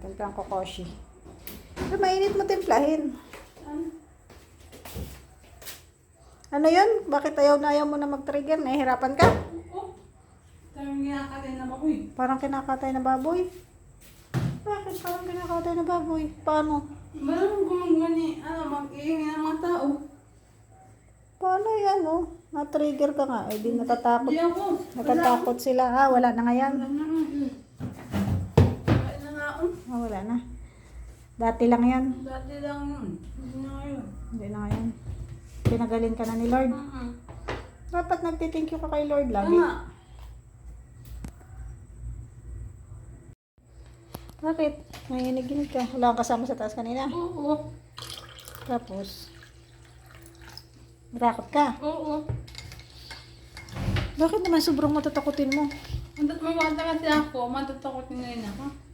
Timplang ko koshi. Pero mainit mo timplahin. Ano yun? Bakit ayaw na ayaw mo na mag-trigger? Nahihirapan ka? Oh, parang ginakatay na eh. Parang kinakatay na baboy. Bakit parang kinakatay na baboy? Paano? Malamang gumagani, ano, mag-iingay ng mga tao. Paano yan, oh? Na-trigger ka nga. Eh, di natatakot. Hindi ako. Natatakot sila. Ah, wala na nga yan. Wala na nga. Wala na. Dati lang yan. Dati lang yun. Hindi na ngayon. Hindi na ngayon. Pinagaling ka na ni Lord. Mm-mm. Dapat nagtithank you ka kay Lord lagi. nga. Bakit? Nanginig ka. Wala kang kasama sa taas kanina. Oo. Tapos, natakot ka. Oo. Bakit naman sobrang matatakotin mo? Mamata kasi ako, matatakot din ngayon ako.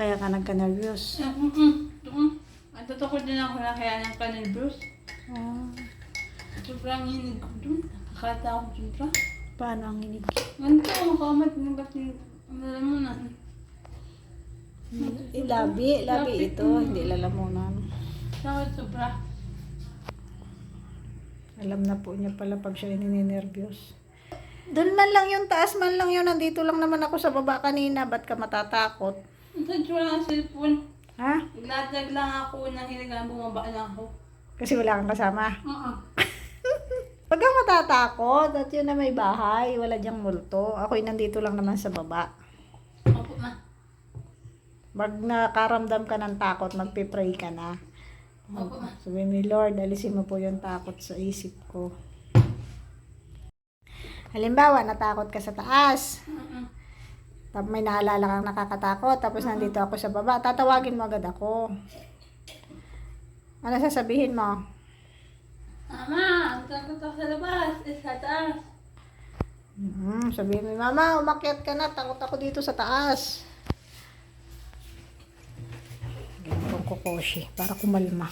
Ah, kaya ka nagka-nervous. Mm-mm. Mm-mm. Matatakot din ako na kaya kanin Bruce. Ah, Sobrang hinig ko dun. Nakakatakot sobra. paano ang hinig? Ganito, kamat ng kasi, alam mo na. Eh, labi. Labi ito. Hindi lalamunan. Sakit sobra. Alam na po niya pala pag siya ninenervyos. Doon man lang yung taas man lang yun. Nandito lang naman ako sa baba kanina. Ba't ka matatakot? Wala ang cellphone. Ha? Naglatag lang ako ng hinigaan, bumaba lang ako. Kasi wala kang kasama. Oo. Pag kang matatakot at yun na may bahay, wala diyang multo. Ako'y nandito lang naman sa baba. Opo na. Pag nakaramdam ka ng takot, magpipray ka na. Opo na. Sabi ni Lord, alisin mo po yung takot sa isip ko. Halimbawa, natakot ka sa taas. Mm-mm. Tapos may naalala kang nakakatakot, tapos nandito ako sa baba, tatawagin mo agad ako. Ano sasabihin mo? Mama, ang takot ako sa labas. Eh, sa taas. Hmm, sabihin mo, Mama, umakyat ka na, takot ako dito sa taas. Ganyan kong kokoshi, para kumalma.